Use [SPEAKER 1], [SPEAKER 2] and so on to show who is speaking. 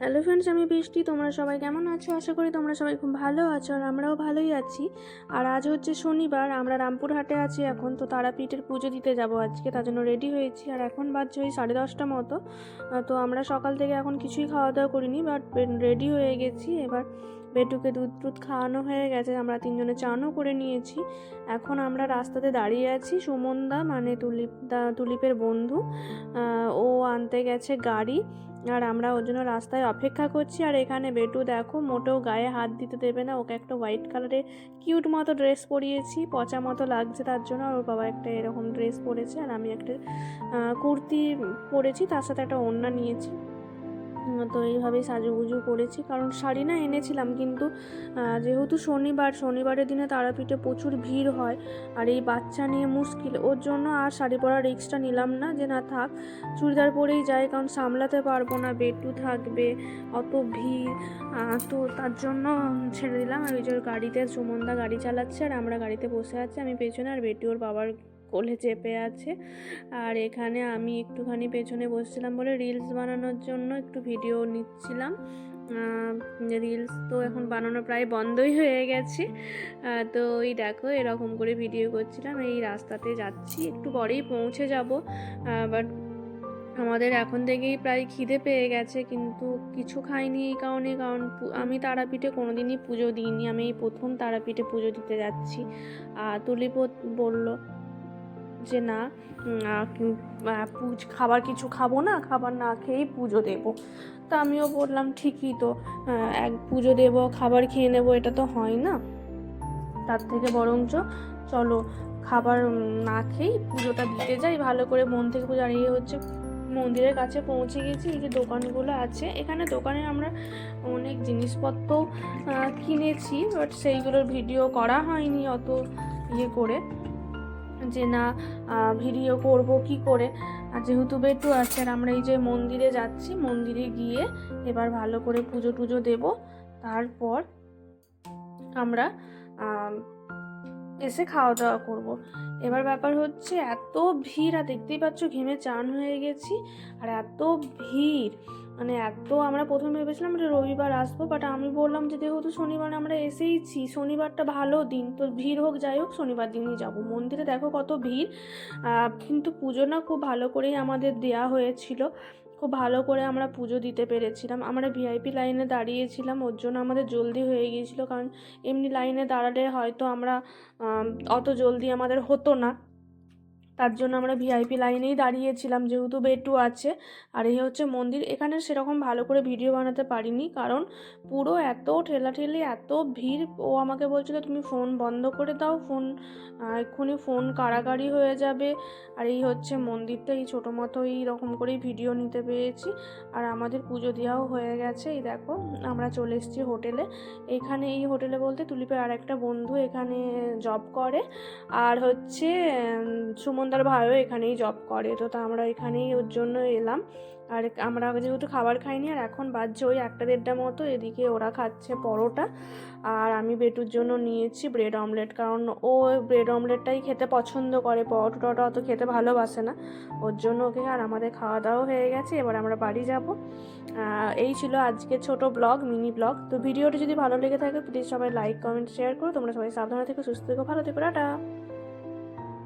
[SPEAKER 1] Hello friends আমি বৃষ্টি। তোমরা সবাই কেমন আছো? আশা করি তোমরা সবাই খুব ভালো আছো আর আমরাও ভালোই আছি। আর আজ হচ্ছে শনিবার, আমরা রামপুরহাটে আছি এখন, তো তারাপীঠের পুজো দিতে যাব আজকে, তার জন্য রেডি হয়েছি। আর এখন বাজছে ওই সাড়ে দশটা মতো তো আমরা সকাল থেকে এখন কিছুই খাওয়া দাওয়া করিনি বাট রেডি হয়ে গেছি। এবার বেটুকে দুধ টুধ খাওয়ানো হয়ে গেছে, আমরা তিনজনে চানও করে নিয়েছি। এখন আমরা রাস্তাতে দাঁড়িয়ে আছি, সুমনদা মানে তুলিপ, দা, তুলিপের বন্ধু ও আনতে গেছে গাড়ি। আর আমরা ওর জন্য রাস্তায় অপেক্ষা করছি। আর এখানে বেটু দেখো, মোটেও গায়ে হাত দিতে দেবে না। ওকে একটা হোয়াইট কালারের কিউট মতো ড্রেস পরিয়েছি। পচা মতো লাগছে তার জন্য। আর ওর বাবা একটা এরকম ড্রেস পরেছে। আর আমি একটা কুর্তি পরেছি। তার সাথে একটা ওড়না নিয়েছি। তো এইভাবেই সাজুগুজু করেছি। কারণ শাড়ি না এনেছিলাম কিন্তু যেহেতু শনিবার, শনিবারের দিনে তারাপীঠে প্রচুর ভিড় হয় আর এই বাচ্চা নিয়ে মুশকিল। ওর জন্য আর শাড়ি পরার রিক্সটা নিলাম না যে না থাক, চুড়িদার পরেই যাই কারণ সামলাতে পারব না, বেটু থাকবে, অত ভিড়। তো তার জন্য ছেড়ে দিলাম। আর ওই যে গাড়িতে সুমনদা গাড়ি চালাচ্ছে আর আমরা গাড়িতে বসে আছি। আমি পেছনে আর বেটু ওর বাবার কোলে চেপে আছে। আর এখানে আমি একটুখানি পেছনে বসছিলাম বলে রিলস বানানোর জন্য একটু ভিডিও নিচ্ছিলাম। রিলস তো এখন বানানো প্রায় বন্ধই হয়ে গেছে। তো ওই দেখো এরকম করে ভিডিও করছিলাম। এই রাস্তাতে যাচ্ছি, একটু পরেই পৌঁছে যাব। বাট আমাদের এখন থেকেই প্রায় খিদে পেয়ে গেছে, কিন্তু কিছু খাইনি এই কারণে, কারণ আমি তারাপীঠে কোনো দিনই পুজো দিইনি। আমি এই প্রথম তারাপীঠে পুজো দিতে যাচ্ছি। আর তুলিপ বলল যে না পুজ, খাবার কিছু খাব না, খাবার না খেয়েই পুজো দেবো। তা আমিও বললাম, ঠিকই তো এক পুজো দেবো, খাবার খেয়ে নেব, এটা তো হয় না। তার থেকে বরঞ্চ চলো, খাবার না খেয়েই পুজোটা দিতে যাই, ভালো করে মন থেকে পুজো আর এই হচ্ছে, মন্দিরের কাছে পৌঁছে গেছি, এই যে দোকানগুলো আছে, এখানে দোকানে আমরা অনেক জিনিসপত্র কিনেছি, বাট সেইগুলোর ভিডিও করা হয়নি অত ইয়ে করে। যে না ভিডিও করব কি করে? আর যেহেতু বেটু আছে আর আমরা এই যে মন্দিরে যাচ্ছি মন্দিরে গিয়ে এবার ভালো করে পুজো টুজো দেব। তারপর আমরা আম, এসে খাওয়া দাওয়া করব। এবার ব্যাপার হচ্ছে এত ভিড়, আর দেখতেই পাচ্ছ ঘেমে চান হয়ে গেছি, আর এত ভিড়। মানে এত আমরা প্রথমে ভেবেছিলাম যে রবিবার আসব বাট আমি বললাম যে যেহেতু শনিবার আমরা এসেইছি, শনিবারটা ভালো দিন। তো ভিড় হোক, যাই হোক, শনিবার দিনই যাব। মন্দিরে দেখো কত ভিড়। কিন্তু পুজো না খুব ভালো করেই আমাদের দেয়া হয়েছিল। খুব ভালো করে আমরা পুজো দিতে পেরেছিলাম। আমরা ভিআইপি লাইনে দাঁড়িয়েছিলাম, ওর জন্য আমাদের জলদি হয়ে গিয়েছিল। কারণ এমনি লাইনে দাঁড়ালে হয়তো আমরা অত জলদি আমাদের হতো না। তার জন্য আমরা ভিআইপি লাইনেই দাঁড়িয়েছিলাম, যেহেতু বেটু আছে। আর এই হচ্ছে মন্দির, এখানে সেরকম ভালো করে ভিডিও বানাতে পারিনি, কারণ পুরো এত ঠেলাঠেলি, এত ভিড়। ও আমাকে বলছিল, তুমি ফোন বন্ধ করে দাও, ফোন এক্ষুনি ফোন কাড়াকাড়ি হয়ে যাবে। আর এই হচ্ছে মন্দিরটা, এই ছোটো মতো এই রকম করেই ভিডিও নিতে পেরেছি। আর আমাদের পুজো দেওয়াও হয়ে গেছে, এই দেখো, আমরা চলে এসেছি হোটেলে। এখানে এই হোটেলে বলতে তুলিপের আর একটা বন্ধু এখানে জব করে। আর হচ্ছে উম, সুমনদার ভাইও এখানেই জব করে। তো তা আমরা এখানেই ওর জন্য এলাম। আর আমরা যেহেতু খাবার খাইনি আর এখন বাজছে ওই একটা দেড়টা মতো এদিকে ওরা খাচ্ছে পরোটা। আর আমি বেটুর জন্য নিয়েছি ব্রেড অমলেট কারণ ও ব্রেড অমলেটটাই খেতে পছন্দ করে। পরোটাটা অত খেতে ভালোবাসে না। ওর জন্য ওকে আর আমাদের খাওয়া দাওয়া হয়ে গেছে এবার আমরা বাড়ি যাব। এই ছিল আজকে ছোট ব্লগ মিনি ব্লগ তো ভিডিওটি যদি ভালো লেগে থাকে প্লিজ সবাই লাইক কমেন্ট শেয়ার করো। তোমরা সবাই সাবধানে থেকে সুস্থ থেকো ভালো থেকো টাটা।